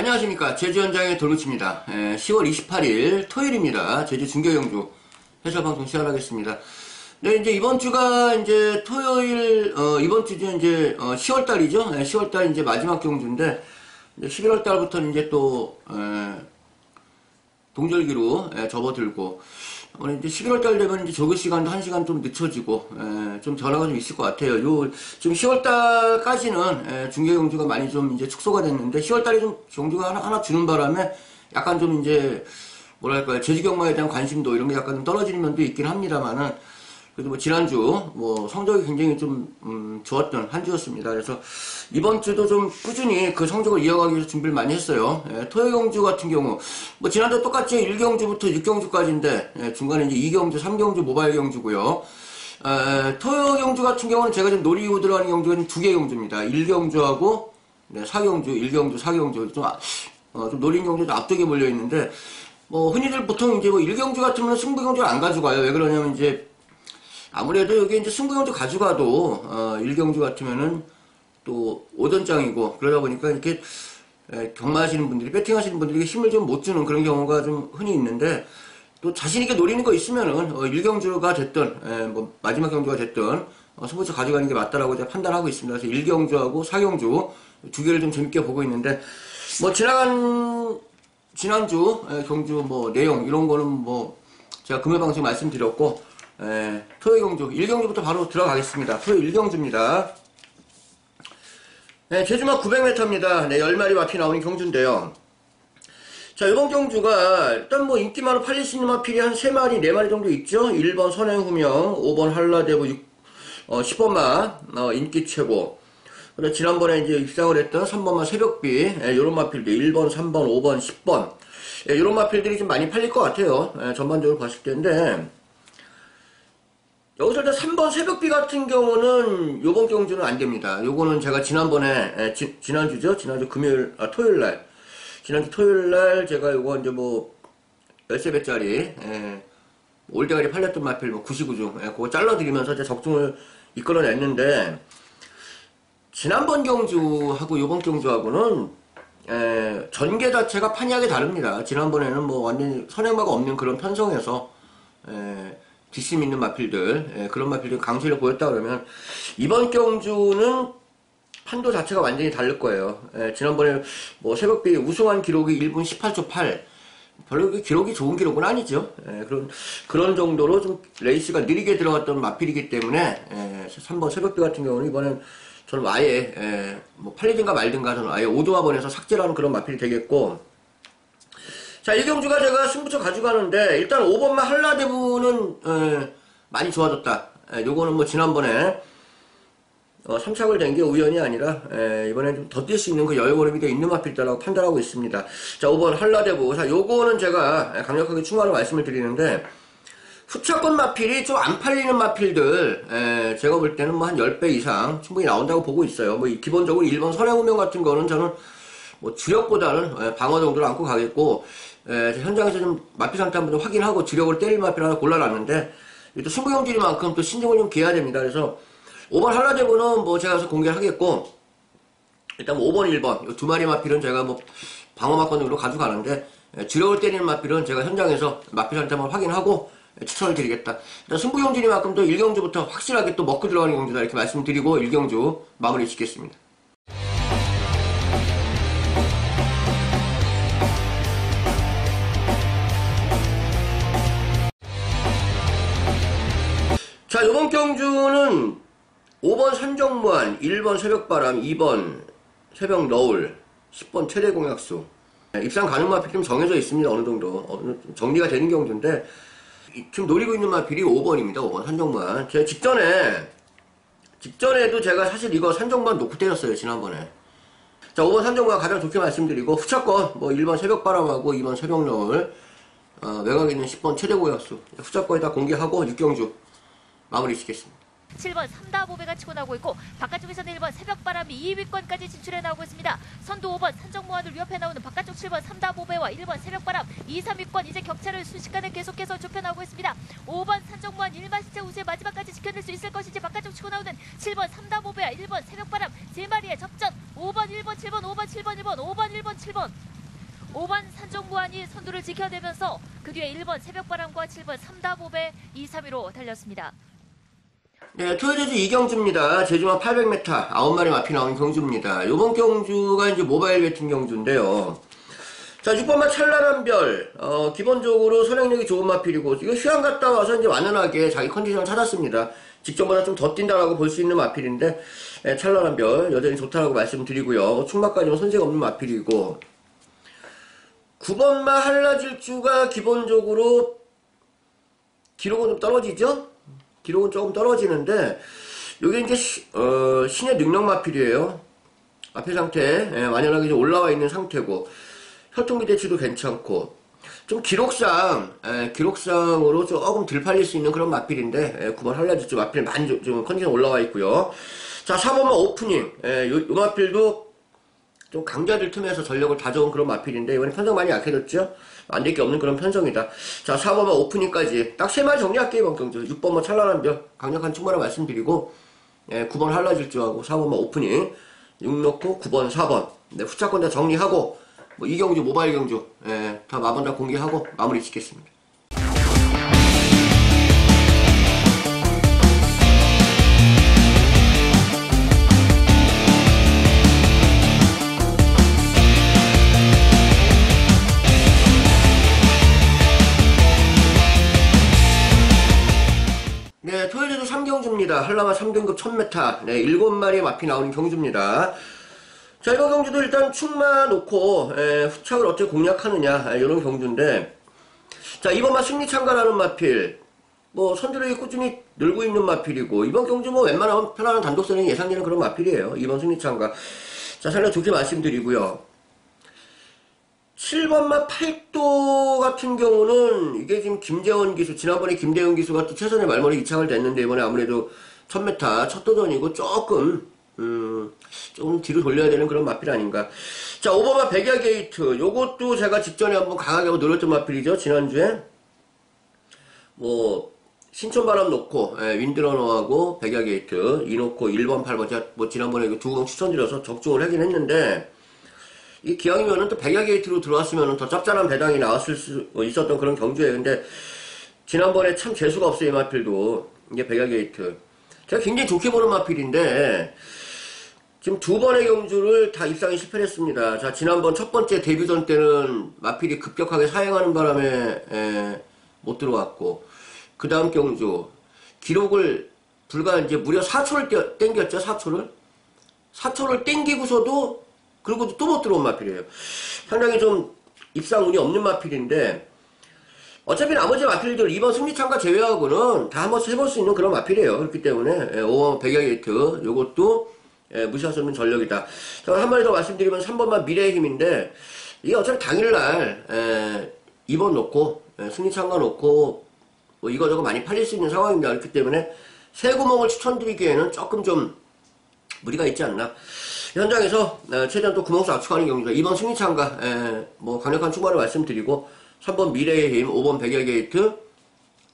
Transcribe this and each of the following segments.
안녕하십니까 제주 현장의 돌무치입니다. 10월 28일 토요일입니다. 제주 중계경주 해설방송 시작하겠습니다. 네 이제 이번 주가 이제 토요일 어, 이번 주 이제 어, 10월 달이죠. 10월 달 이제 마지막 경주인데 11월 달부터는 이제 또 에, 동절기로 에, 접어들고 오늘 이제 11월 달 되면 이제 조교 시간도 1시간 좀 늦춰지고 에, 좀 변화가 좀 있을 것 같아요. 요 지금 10월 달까지는 중계 경주가 많이 좀 이제 축소가 됐는데 10월 달에 좀 경주가 하나, 하나 주는 바람에 약간 좀 이제 뭐랄까요 제주 경마에 대한 관심도 이런 게 약간 좀 떨어지는 면도 있긴 합니다만은 그래도 뭐 지난주 뭐 성적이 굉장히 좀 음, 좋았던 한 주였습니다. 그래서 이번 주도 좀 꾸준히 그 성적을 이어가기 위해서 준비를 많이 했어요. 예, 토요경주 같은 경우 뭐 지난주 똑같이 1경주부터 6경주까지인데 예, 중간에 이제 2경주, 3경주 모바일 경주고요. 에, 토요 경주 같은 경우는 제가 지금 노리고 들어가는 경주가 두개 경주입니다. 1경주하고 네, 4경주, 1경주, 4경주 좀, 아, 어, 좀 노린 경주도 앞쪽에 몰려 있는데 뭐 흔히들 보통 이제 뭐 1경주 같으면 승부 경주를 안 가져가요. 왜 그러냐면 이제 아무래도 여기 이제 승부경주 가져가도 어, 일경주 같으면은 또 오전장이고 그러다 보니까 이렇게 에, 경마하시는 분들이 배팅하시는 분들이 힘을 좀 못 주는 그런 경우가 좀 흔히 있는데 또 자신 있게 노리는 거 있으면은 어, 일경주가 됐든 에, 뭐 마지막 경주가 됐든 어, 승부처 가져가는 게 맞다라고 제가 판단하고 있습니다. 그래서 일경주하고 사경주 두 개를 좀 재밌게 보고 있는데 뭐 지나간 지난주 에, 경주 뭐 내용 이런 거는 뭐 제가 금요 방송 말씀드렸고 에, 토요 경주 1경주부터 바로 들어가겠습니다. 토요 1경주입니다. 네, 제주막 900m입니다. 네, 10마리 마피 나오는 경주인데요. 자, 이번 경주가 일단 뭐 인기만으로 팔릴 수 있는 마필이 한 3마리, 4마리 정도 있죠. 1번 선행후명, 5번 한라대부, 6, 어, 10번 마, 어, 인기 최고. 그래 지난번에 이제 입상을 했던 3번 마 새벽비, 예, 요런 마필들, 1번, 3번, 5번, 10번. 예, 요런 마필들이 좀 많이 팔릴 것 같아요. 예, 전반적으로 봤을 때인데. 여기서 일단 3번 새벽비 같은 경우는 요번 경주는 안 됩니다. 요거는 제가 지난번에, 에, 지, 지난주죠? 지난주 금요일, 아, 토요일 날. 지난주 토요일 날 제가 요거 이제 뭐, 13배짜리, 에, 올대가리 팔렸던 마필 뭐 99중, 에, 그거 잘라드리면서 이제 적중을 이끌어냈는데, 지난번 경주하고 요번 경주하고는, 에, 전개 자체가 판이하게 다릅니다. 지난번에는 뭐 완전히 선행마가 없는 그런 편성에서, 에, 뒷심 있는 마필들 예, 그런 마필들 강세를 보였다 그러면 이번 경주는 판도 자체가 완전히 다를 거예요. 예, 지난번에 뭐 새벽비 우승한 기록이 1분 18초 8 별로 그 기록이 좋은 기록은 아니죠. 예, 그런 그런 정도로 좀 레이스가 느리게 들어갔던 마필이기 때문에 예, 3번 새벽비 같은 경우는 이번엔 저는 아예 예, 뭐 팔리든가 말든가 저는 아예 오도화번에서 삭제라는 그런 마필이 되겠고 자, 이경주가 제가 승부처 가져가는데, 일단 5번만 한라대부는, 에, 많이 좋아졌다. 에, 요거는 뭐 지난번에, 어, 3착을 된게 우연이 아니라, 에, 이번엔 좀 더 뛸 수 있는 그 여유거름이 돼 있는 마필이라고 판단하고 있습니다. 자, 5번 한라대부. 자, 요거는 제가 강력하게 충고하는 말씀을 드리는데, 후차권 마필이 좀 안 팔리는 마필들, 에, 제가 볼 때는 뭐 한 10배 이상 충분히 나온다고 보고 있어요. 뭐, 기본적으로 1번 선행우명 같은 거는 저는 뭐 주력보다는 방어 정도를 안고 가겠고, 에, 현장에서 좀 마피 상태 한번 좀 확인하고 주력을 때릴 마피를 하나 골라놨는데 또 승부용질이만큼 또 신중을 좀 기해야 됩니다. 그래서 5번 한라대부는 뭐 제가 서 공개 하겠고 일단 뭐 5번, 1번 두 마리 마필은 제가 뭐 방어 마건으로 가져가는데 에, 주력을 때리는 마필은 제가 현장에서 마피 상태 한번 확인하고 에, 추천을 드리겠다. 일단 승부용질이만큼 또 1경주부터 확실하게 또 먹고 들어가는 경주다 이렇게 말씀드리고 1경주 마무리 짓겠습니다. 자, 요번 경주는 5번 산정무한, 1번 새벽바람, 2번 새벽 너울, 10번 최대 공약수. 입상 가능 마필이 좀 정해져 있습니다. 어느 정도. 어느 정리가 되는 경주인데, 지금 노리고 있는 마필이 5번입니다. 5번 산정무한. 제가 직전에, 직전에도 제가 사실 이거 산정무한 놓고 때렸어요. 지난번에. 자, 5번 산정무한 가장 좋게 말씀드리고, 후차권, 뭐 1번 새벽바람하고 2번 새벽 너울, 어, 외곽에 있는 10번 최대 공약수. 후차권에다 공개하고 6경주. 마무리 짓겠습니다. 7번 삼다 보배가 치고 나오고 있고 바깥쪽에서는 1번 새벽바람이 2위권까지 진출해 나오고 있습니다. 선두 5번 산정무한을 위협해 나오는 바깥쪽 7번 삼다 보배와 1번 새벽바람 2, 3위권 이제 격차를 순식간에 계속해서 좁혀 나오고 있습니다. 5번 산정무한 1만 시체 우세 마지막까지 지켜낼 수 있을 것인지 바깥쪽 치고 나오는 7번 삼다 보배와 1번 새벽바람 세 마리의 접전 5번 1번 7번 5번 7번 1번 5번 1번 7번 5번 산정무한이 선두를 지켜내면서 그 뒤에 1번 새벽바람과 7번 삼다보배 2, 3위로 달렸습니다. 네, 토요제주 이경주입니다. 제주만 800m, 9마리 마피 나온 경주입니다. 요번 경주가 이제 모바일 배팅 경주인데요. 자, 6번마 찬란한 별, 어, 기본적으로 선행력이 좋은 마필이고, 이거 휴양 갔다 와서 이제 완연하게 자기 컨디션을 찾았습니다. 직전보다 좀 더 뛴다라고 볼 수 있는 마필인데, 예, 찬란한 별, 여전히 좋다라고 말씀드리고요. 충마까지는 손색 없는 마필이고, 9번마 한라질주가 기본적으로 기록은 좀 떨어지죠? 기록은 조금 떨어지는데, 요게 이제, 시- 어, 신의 능력 마필이에요. 앞에 상태, 예, 완연하게 좀 올라와 있는 상태고, 혈통기 대치도 괜찮고, 좀 기록상, 예, 기록상으로 조금 덜 팔릴 수 있는 그런 마필인데, 예, 9번 한라질주 마필 많이 좀, 좀 컨디션 올라와 있고요. 자, 4번만 오프닝, 예, 요, 요 마필도 좀 강자들 틈에서 전력을 다져온 그런 마필인데 이번에 편성 많이 약해졌죠? 안 될 게 없는 그런 편성이다. 자, 4번만 오프닝까지 딱세 마리 정리할게요, 이번 경주. 6번만 찬란한 별, 강력한 충만을 말씀드리고, 예, 9번 한라질주하고 4번만 오프닝, 6 넣고 9번, 4번. 네, 후차권 다 정리하고, 뭐, 이 경주, 모바일 경주, 예, 다 마번 다 공개하고 마무리 짓겠습니다. 경주입니다. 한라마 3등급 1000m. 네, 7마리의 마피 나오는 경주입니다. 자, 이번 경주도 일단 충마 놓고, 에, 후착을 어떻게 공략하느냐, 이런 경주인데, 자, 이번만 승리 참가라는 마필, 뭐, 선두력이 꾸준히 늘고 있는 마필이고, 이번 경주 뭐 웬만하면 편안한 단독선이 예상되는 그런 마필이에요. 이번 승리 참가. 자, 상당히 좋게 말씀드리고요. 7번마 8도 같은 경우는 이게 지금 김재원 기수, 지난번에 김대원 기수가 또 최선의 말머리 이착을 됐는데 이번에 아무래도 1000m 첫 도전이고 조금, 음, 조금 뒤로 돌려야 되는 그런 마필 아닌가. 자, 5번마 백야 게이트. 요것도 제가 직전에 한번 강하게 하고 노렸던 마필이죠, 지난주에. 뭐, 신촌바람 놓고, 예, 윈드러너하고 백야 게이트, 이 놓고 1번, 8번. 제가 뭐 지난번에 이거 두공 추천드려서 적중을 하긴 했는데, 이 기왕이면은 또 백야 게이트로 들어왔으면은 더 짭짤한 배당이 나왔을 수 있었던 그런 경주예요. 근데 지난번에 참 재수가 없어요, 이 마필도. 이게 백야 게이트. 제가 굉장히 좋게 보는 마필인데 지금 두 번의 경주를 다 입상에 실패 했습니다. 자, 지난번 첫 번째 데뷔전 때는 마필이 급격하게 사행하는 바람에 에, 못 들어왔고 그 다음 경주 기록을 불과 이제 무려 4초를 땡겼죠, 4초를. 4초를 땡기고서도 그리고 또 못 들어온 마필이에요. 상당히 좀 입상 운이 없는 마필인데 어차피 나머지 마필들 이번 승리참가 제외하고는 다 한 번씩 해볼 수 있는 그런 마필이에요. 그렇기 때문에 5번 백야게이트 요것도 예, 무시할 수 없는 전력이다. 자, 한 마디 더 말씀드리면 3번만 미래의 힘인데 이게 어차피 당일날 에, 2번 놓고 예, 승리참가 놓고 뭐 이거저거 많이 팔릴 수 있는 상황입니다. 그렇기 때문에 새 구멍을 추천드리기에는 조금 좀 무리가 있지 않나. 현장에서 에, 최대한 또 구멍수 압축하는 경기가 이번 승리참가 에, 뭐 강력한 추가를 말씀드리고 3번 미래의 힘, 5번 백야 게이트,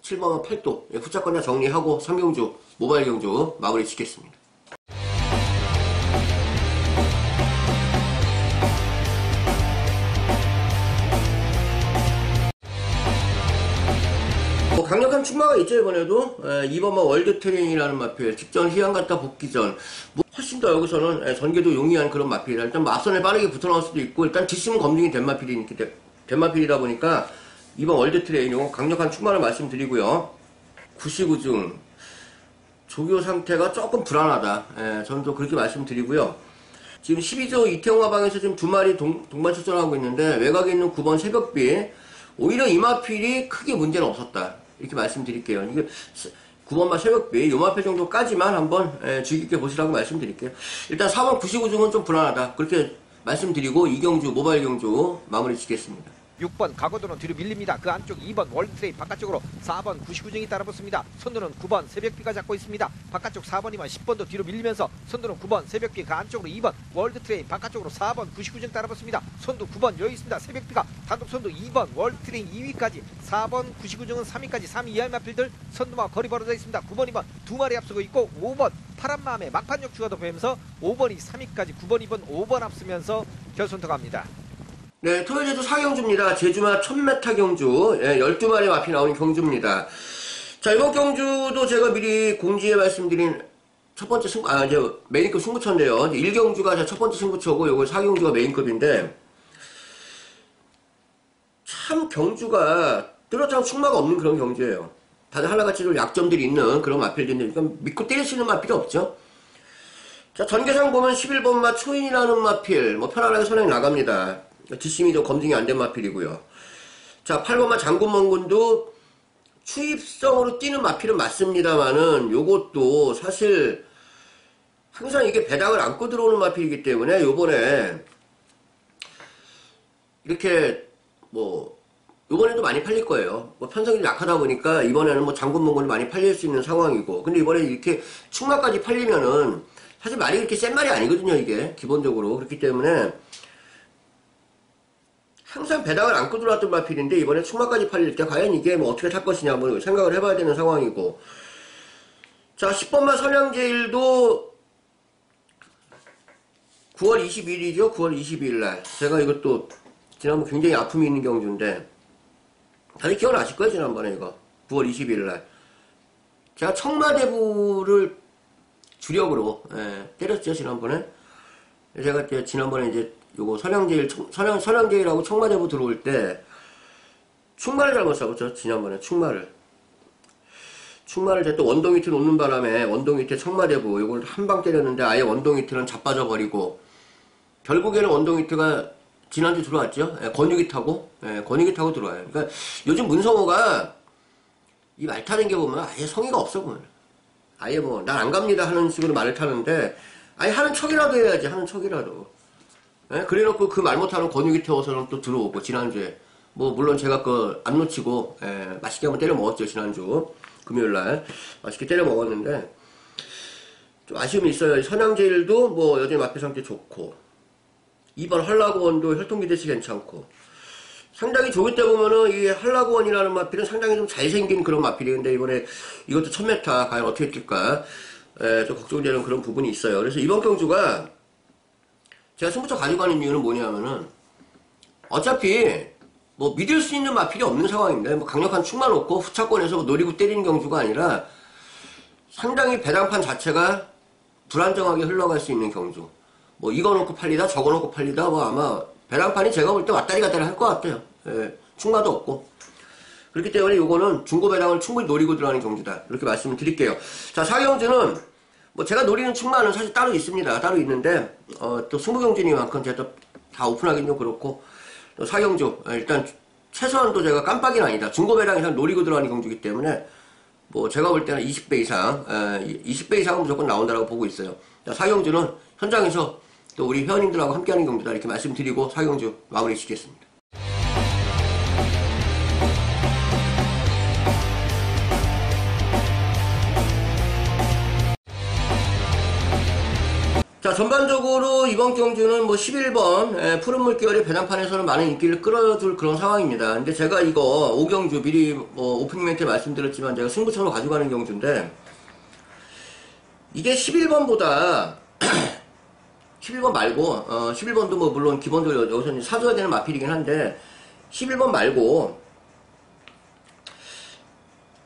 7번 팔도 예, 후차권자 정리하고 3경주 모바일 경주 마무리 짓겠습니다. 강력한 충마가 있죠 이번에도? 에, 이번만 월드 트레이닝이라는 마필 직전 휴양 갔다 복귀 전. 뭐, 훨씬 더 여기서는 에, 전개도 용이한 그런 마필이라 일단 뭐 앞선에 빠르게 붙어 나올 수도 있고 일단 뒷심은 검증이 된 마필이니까 된 마필이다 보니까 이번 월드 트레이닝 강력한 충마를 말씀드리고요. 구시구중. 조교 상태가 조금 불안하다. 에, 저는 또 그렇게 말씀드리고요. 지금 12조 이태용 화방에서 지금 두 마리 동, 동반 출전하고 있는데 외곽에 있는 9번 새벽비. 오히려 이 마필이 크게 문제는 없었다 이렇게 말씀드릴게요. 이게 9번만 새벽비 요 마필 정도까지만 한번 에, 주의 깊게 보시라고 말씀드릴게요. 일단 4번 99중은 좀 불안하다. 그렇게 말씀드리고 이경주 모바일 경주 마무리 짓겠습니다 6번 가고도는 뒤로 밀립니다. 그 안쪽 2번 월드트레인 바깥쪽으로 4번 99중이 따라붙습니다. 선두는 9번 새벽비가 잡고 있습니다. 바깥쪽 4번이면 10번도 뒤로 밀리면서 선두는 9번 새벽비 그 안쪽으로 2번 월드트레인 바깥쪽으로 4번 99중 따라붙습니다. 선두 9번 여기 있습니다. 새벽비가 단독 선두 2번 월드트레인 2위까지 4번 99중은 3위까지 3위 이하의 마필들 선두와 거리 벌어져 있습니다. 9번 2번 두 마리 앞서고 있고 5번 파란 마음의 막판역 추가도 보면서 5번이 3위까지 9번 2번 5번 앞서면서 결선 들어갑니다. 네, 토요제도 사경주입니다. 제주마 1000m 경주. 예, 12마리 마피 나오는 경주입니다. 자, 이번 경주도 제가 미리 공지에 말씀드린 첫 번째 승부, 아, 이제 메인급 승부처인데요. 1경주가 첫 번째 승부처고, 요거 4경주가 메인급인데, 참 경주가 뚜렷한 충마가 없는 그런 경주예요. 다들 하나같이 좀 약점들이 있는 그런 마필들인데, 그러니까 믿고 때릴 수 있는 마필이 없죠. 자, 전개상 보면 11번마 초인이라는 마필, 뭐 편안하게 선행이 나갑니다. 뒷심이 좀 검증이 안 된 마필이고요. 자, 8번마 장군멍군도 추입성으로 뛰는 마필은 맞습니다만은 요것도 사실 항상 이게 배당을 안고 들어오는 마필이기 때문에 요번에 이렇게 뭐 요번에도 많이 팔릴 거예요. 뭐 편성이 약하다 보니까 이번에는 뭐 장군멍군이 많이 팔릴 수 있는 상황이고 근데 이번에 이렇게 충마까지 팔리면은 사실 말이 그렇게 센 말이 아니거든요 이게 기본적으로 그렇기 때문에 항상 배당을 안고 들어왔던 마필인데 이번에 충마까지 팔릴 때 과연 이게 뭐 어떻게 탈 것이냐 한번 생각을 해봐야 되는 상황이고. 자 10번만 선양제일도 9월 22일이죠? 9월 22일 날. 제가 이것도 지난번 굉장히 아픔이 있는 경주인데 다들 기억나실 거예요 지난번에 이거. 9월 22일 날. 제가 청마대부를 주력으로 예, 때렸죠 지난번에. 제가 지난번에 이제 요거 선양제일 청- 선양 선양제일하고 청마대부 들어올 때 충마를 잘못 잡았죠? 지난번에 충마를. 충마를 제가 또 원동 히트 놓는 바람에 원동 히트 청마대부 요걸 한 방 때렸는데 아예 원동 히트는 자빠져 버리고 결국에는 원동 히트가 지난주 들어왔죠? 예, 권유기 타고? 예, 권유기 타고 들어와요. 그러니까 요즘 문성호가 이 말 타는 게 보면 아예 성의가 없어 보면 아예 뭐 난 안 갑니다 하는 식으로 말을 타는데 아예 하는 척이라도 해야지 하는 척이라도 예? 그래놓고 그 말 못하는 권유기 태워서는 또 들어오고 지난주에. 뭐 물론 제가 그 안 놓치고 예, 맛있게 한번 때려 먹었죠 지난주. 금요일날. 맛있게 때려 먹었는데 좀 아쉬움이 있어요. 선양제일도 뭐 여전히 마피 상태 좋고. 2번 한라고원도 혈통기대치 괜찮고. 상당히 조기 때 보면은 이 한라고원이라는 마필은 상당히 좀 잘생긴 그런 마필이근데 이번에 이것도 1000m 과연 어떻게 뛸까? 에, 좀 걱정되는 그런 부분이 있어요. 그래서 이번 경주가 제가 승부처 가지고 가는 이유는 뭐냐면은 어차피 뭐 믿을 수 있는 마필이 없는 상황입니다. 뭐 강력한 축만 없고 후차권에서 뭐 노리고 때리는 경주가 아니라 상당히 배당판 자체가 불안정하게 흘러갈 수 있는 경주. 뭐 이거 놓고 팔리다 저거 놓고 팔리다 뭐 아마 배당판이 제가 볼 때 왔다리 갔다리 할 것 같아요. 예, 충마도 없고. 그렇기 때문에 요거는 중고 배당을 충분히 노리고 들어가는 경주다. 이렇게 말씀을 드릴게요. 자, 사경주는 뭐 제가 노리는 충마는 사실 따로 있습니다. 따로 있는데 어, 또 승부경주니만큼 제가 또 다 오픈하기는 좀 그렇고 또 사경주 어, 일단 최소한 또 제가 깜빡이는 아니다. 중고 배당 이상 노리고 들어가는 경주기 때문에 뭐 제가 볼 때는 20배 이상, 에, 20배 이상은 무조건 나온다라고 보고 있어요. 자, 사경주는 현장에서 또 우리 회원님들하고 함께하는 경주다 이렇게 말씀드리고 사경주 마무리 짓겠습니다. 자, 전반적으로 이번 경주는 뭐 11번 에, 푸른 물결의 배낭판에서는 많은 인기를 끌어줄 그런 상황입니다. 근데 제가 이거 5경주 미리 뭐 오프닝 멘트에 말씀드렸지만 제가 승부처로 가져가는 경주인데 이게 11번보다 11번 말고 어 11번도 뭐 물론 기본적으로 여기서는 사줘야 되는 마필이긴 한데 11번 말고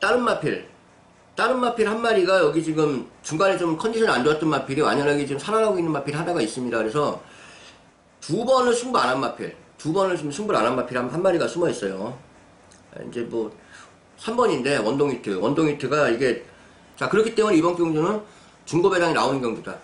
다른 마필 다른 마필 한 마리가 여기 지금 중간에 좀 컨디션이 안 좋았던 마필이 완연하게 지금 살아나고 있는 마필 하나가 있습니다. 그래서 두 번을 승부 안 한 마필, 두 번을 지금 승부를 안 한 마필 한, 한 마리가 숨어 있어요. 이제 뭐 3번인데 원동 히트, 원동 히트가 이게 자 그렇기 때문에 이번 경주는 중고 배당이 나오는 경주다.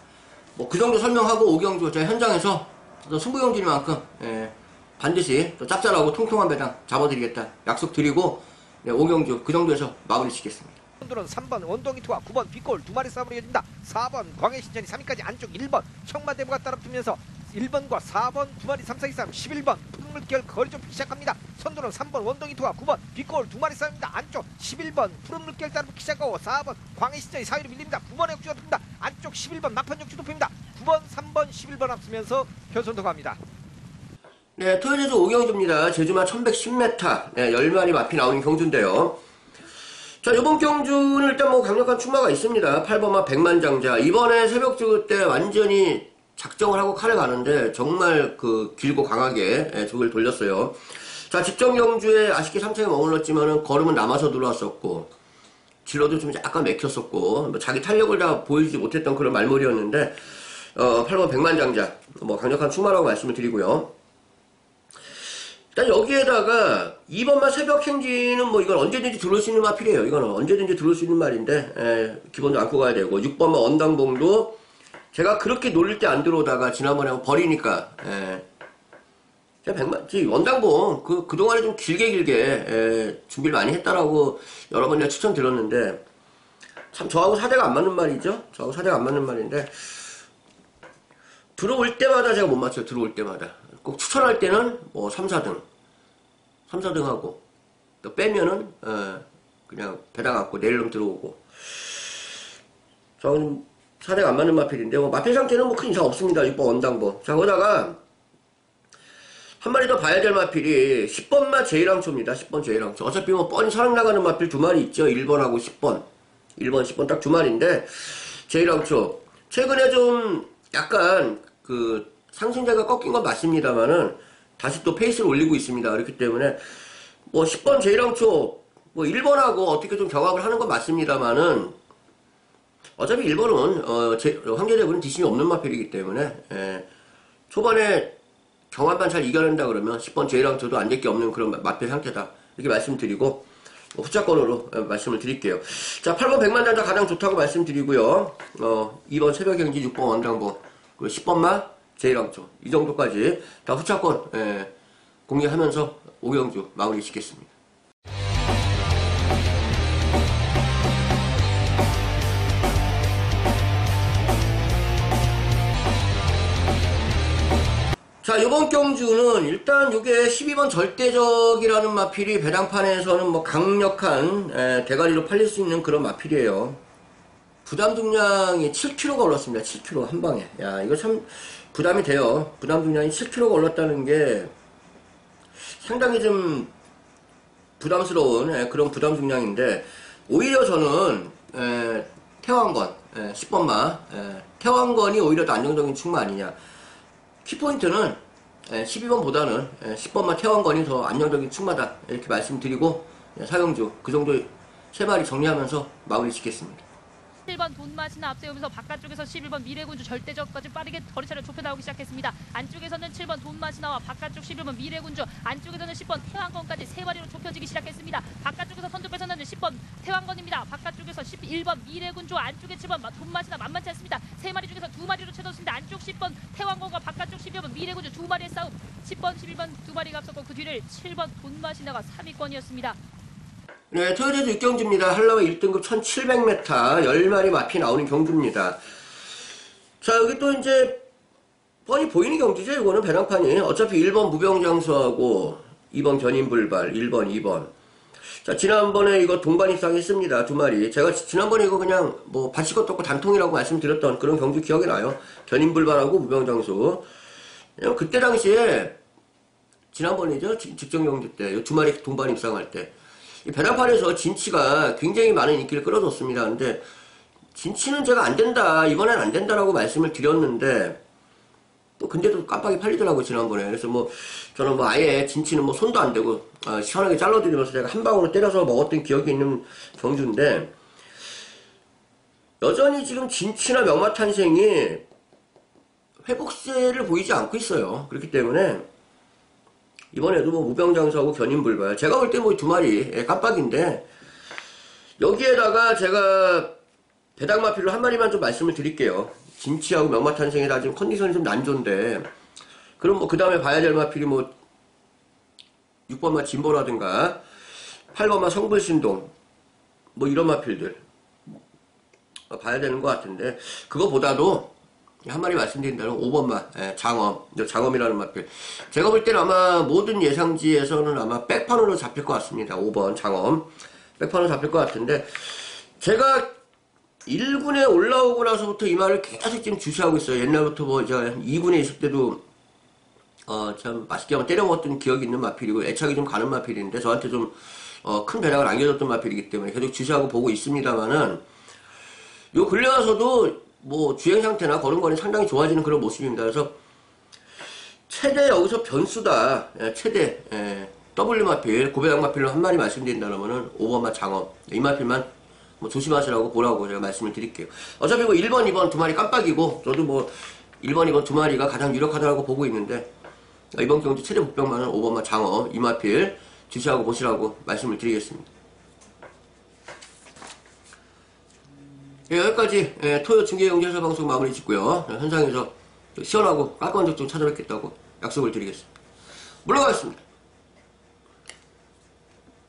뭐 그 정도 설명하고 오경주 제가 현장에서 또 승부 경주니만큼 예, 반드시 또 짭짤하고 통통한 배당 잡아드리겠다 약속 드리고 네, 오경주 그 정도에서 마무리 짓겠습니다. 선두는 3번 원동이투와 9번 비골 두 마리 싸움으로 이어집니다. 4번 광해신천이 3위까지 안쪽 1번 청마대부가 따라붙으면서 1번과 4번 두 마리 3, 4, 2, 3 11번 푸른 물결 거리 좁히기 시작합니다 선두는 3번 원동이 투와 9번 뒷골 두 마리 싸웁니다 안쪽 11번 푸른 물결 따르기 시작하고 4번 광해 시절이 사이로 밀립니다 9번의 역주가 듭니다 안쪽 11번 막판 역주 높입니다 9번 3번 11번 앞서면서 변선도 갑니다 네, 토요제주 오경주입니다. 제주마 1110m. 네, 10마리 마피 나오는 경주인데요. 자, 이번 경주는 일단 뭐 강력한 출마가 있습니다. 8번마 백만장자. 이번에 새벽주 때 완전히 작정을 하고 칼을 가는데 정말 그 길고 강하게 예, 적을 돌렸어요. 자, 직전 경주에 아쉽게 3차에 머물렀지만은 걸음은 남아서 들어왔었고, 진로도 좀 약간 맥혔었고, 뭐 자기 탄력을 다 보여주지 못했던 그런 말머리였는데, 어, 8번 백만장자. 뭐 강력한 출마라고 말씀을 드리고요. 일단 여기에다가 2번만 새벽 행진은 뭐 이건 언제든지 들어올 수 있는 마필이에요. 이거는 언제든지 들어올 수 있는 말인데 에, 기본도 안고 가야 되고 6번만 언당봉도 제가 그렇게 놀릴 때 안 들어오다가 지난번에 버리니까 에, 제가 백만 지 원당봉 그 그동안에 좀 길게 길게 에, 준비를 많이 했다라고 여러 번 제가 추천드렸는데 참 저하고 사대가 안 맞는 말이죠. 저하고 사대가 안 맞는 말인데 들어올 때마다 제가 못 맞춰요. 들어올 때마다. 꼭 추천할 때는 뭐 3, 4등. 3, 4등 하고. 또 빼면은, 어, 그냥 배당 갖고 내일름 들어오고. 저는 사대가 안 맞는 마필인데, 뭐 마필 상태는 뭐 큰 이상 없습니다. 6번 원당보. 자, 거기다가, 한 마리 더 봐야 될 마필이 10번마 제일항초입니다. 10번 제일항초. 어차피 뭐 뻔히 사랑 나가는 마필 두 마리 있죠. 1번하고 10번. 1번, 10번 딱 두 마리인데, 제일항초. 최근에 좀 약간 그 상승자가 꺾인 건 맞습니다만은 다시 또 페이스를 올리고 있습니다. 그렇기 때문에 뭐 10번 제일항초 뭐 1번하고 어떻게 좀 경합을 하는 건 맞습니다만은 어차피 1번은 어, 제, 황제대부는 뒷심이 없는 마필이기 때문에 예, 초반에 경합만 잘 이겨낸다 그러면 10번 제일항초도 안될 게 없는 그런 마- 마필 상태다 이렇게 말씀드리고 뭐 후차권으로 예, 말씀을 드릴게요. 자 8번 백만단자 가장 좋다고 말씀드리고요. 어, 2번 새벽경지 6번 원당봉 그리고 10번만 제일항초 이 정도까지 다 후차권 예, 공개하면서 오경주 마무리 짓겠습니다. 자, 이번 경주는 일단 이게 12번 절대적이라는 마필이 배당판에서는 뭐 강력한 에, 대가리로 팔릴 수 있는 그런 마필이에요. 부담 중량이 7kg가 올랐습니다. 7kg 한 방에. 야, 이거 참 부담이 돼요. 부담 중량이 7kg가 올랐다는 게 상당히 좀 부담스러운 에, 그런 부담 중량인데 오히려 저는 에, 태왕건 에, 10번마 에, 태왕건이 오히려 더 안정적인 충마 아니냐. 키포인트는 12번보다는 10번만 태원건이 더 안정적인 충마다 이렇게 말씀드리고 예, 사용주 그 정도 세 마리 정리하면서 마무리 짓겠습니다. 7번 돈맛이나 앞세우면서 바깥쪽에서 11번 미래군주 절대적까지 빠르게 거리차를 좁혀 나오기 시작했습니다. 안쪽에서는 7번 돈맛이나와 바깥쪽 11번 미래군주, 안쪽에서는 10번 태왕건까지 세 마리로 좁혀지기 시작했습니다. 바깥쪽에서 선두 뺏어나는 10번 태왕건입니다. 바깥쪽에서 11번 미래군주, 안쪽에 7번 돈맛이나 만만치 않습니다. 세 마리 중에서 두 마리로 채웠습니다. 안쪽 10번 태왕건과 바깥쪽 11번 미래군주 두 마리의 싸움. 10번, 11번 두 마리가 앞섰고 그 뒤를 7번 돈맛이나가 3위권이었습니다. 네, 토요제주 육경주입니다. 한라와 1등급 1700m 10마리 마피 나오는 경주입니다. 자, 여기 또 이제 뻔히 보이는 경주죠. 이거는 배낭판이. 어차피 1번 무병장수하고 2번 견인불발, 1번, 2번. 자, 지난번에 이거 동반 입상 했습니다. 두 마리. 제가 지- 지난번에 이거 그냥 뭐 받칠 것도 없고 단통이라고 말씀드렸던 그런 경주 기억이 나요. 견인불발하고 무병장수. 예, 그때 당시에 지난번이죠. 직- 직전 경주 때. 이두 마리 동반 입상할 때. 이 배낭판에서 진치가 굉장히 많은 인기를 끌어줬습니다. 근데 진치는 제가 안 된다, 이번엔 안 된다라고 말씀을 드렸는데 또 근데도 깜빡이 팔리더라고요, 지난번에. 그래서 뭐 저는 뭐 아예 진치는 뭐 손도 안 대고 아, 시원하게 잘라드리면서 제가 한 방울로 때려서 먹었던 기억이 있는 경주인데 여전히 지금 진치나 명마탄생이 회복세를 보이지 않고 있어요. 그렇기 때문에 이번에도 뭐 무병장수하고 견인불발. 제가 볼 때 뭐 두 마리 예, 깜빡인데 여기에다가 제가 배당마필로 한 마리만 좀 말씀을 드릴게요. 진치하고 명마탄생이 다 지금 컨디션이 좀 난조인데 그럼 뭐 그 다음에 봐야 될 마필이 뭐 6번마 진보라든가 8번마 성불신동 뭐 이런 마필들 어, 봐야 되는 것 같은데 그거보다도 한 마리 말씀드린다면 5번만 예, 장엄. 장엄이라는 마필 제가 볼 때는 아마 모든 예상지에서는 아마 백판으로 잡힐 것 같습니다. 5번 장엄. 백판으로 잡힐 것 같은데 제가 1군에 올라오고 나서부터 이 말을 계속 지금 주시하고 있어요. 옛날부터 뭐 제가 2군에 있을 때도 어, 참 맛있게 한번 때려 먹었던 기억이 있는 마필이고 애착이 좀 가는 마필인데 저한테 좀 어, 큰 배락을 안겨줬던 마필이기 때문에 계속 주시하고 보고 있습니다만은 요 근래 와서도 뭐 주행 상태나 걸음걸이 상당히 좋아지는 그런 모습입니다. 그래서 최대 여기서 변수다. 예, 최대 예, W 마필, 고배당 마필로 한 마리 말씀드린다면은 5번만 장어 이 마필만 뭐 조심하시라고 보라고 제가 말씀을 드릴게요. 어차피 뭐 1번, 2번 두 마리 깜빡이고 저도 뭐 1번, 2번 두 마리가 가장 유력하다고 보고 있는데 이번 경주 최대 복병만은 5번만 장어 이 마필 주시하고 보시라고 말씀을 드리겠습니다. 예, 여기까지 예, 토요 중계경제사 방송 마무리 짓고요. 현장에서 시원하고 깔끔한 적좀 찾아뵙겠다고 약속을 드리겠습니다. 물러가겠습니다.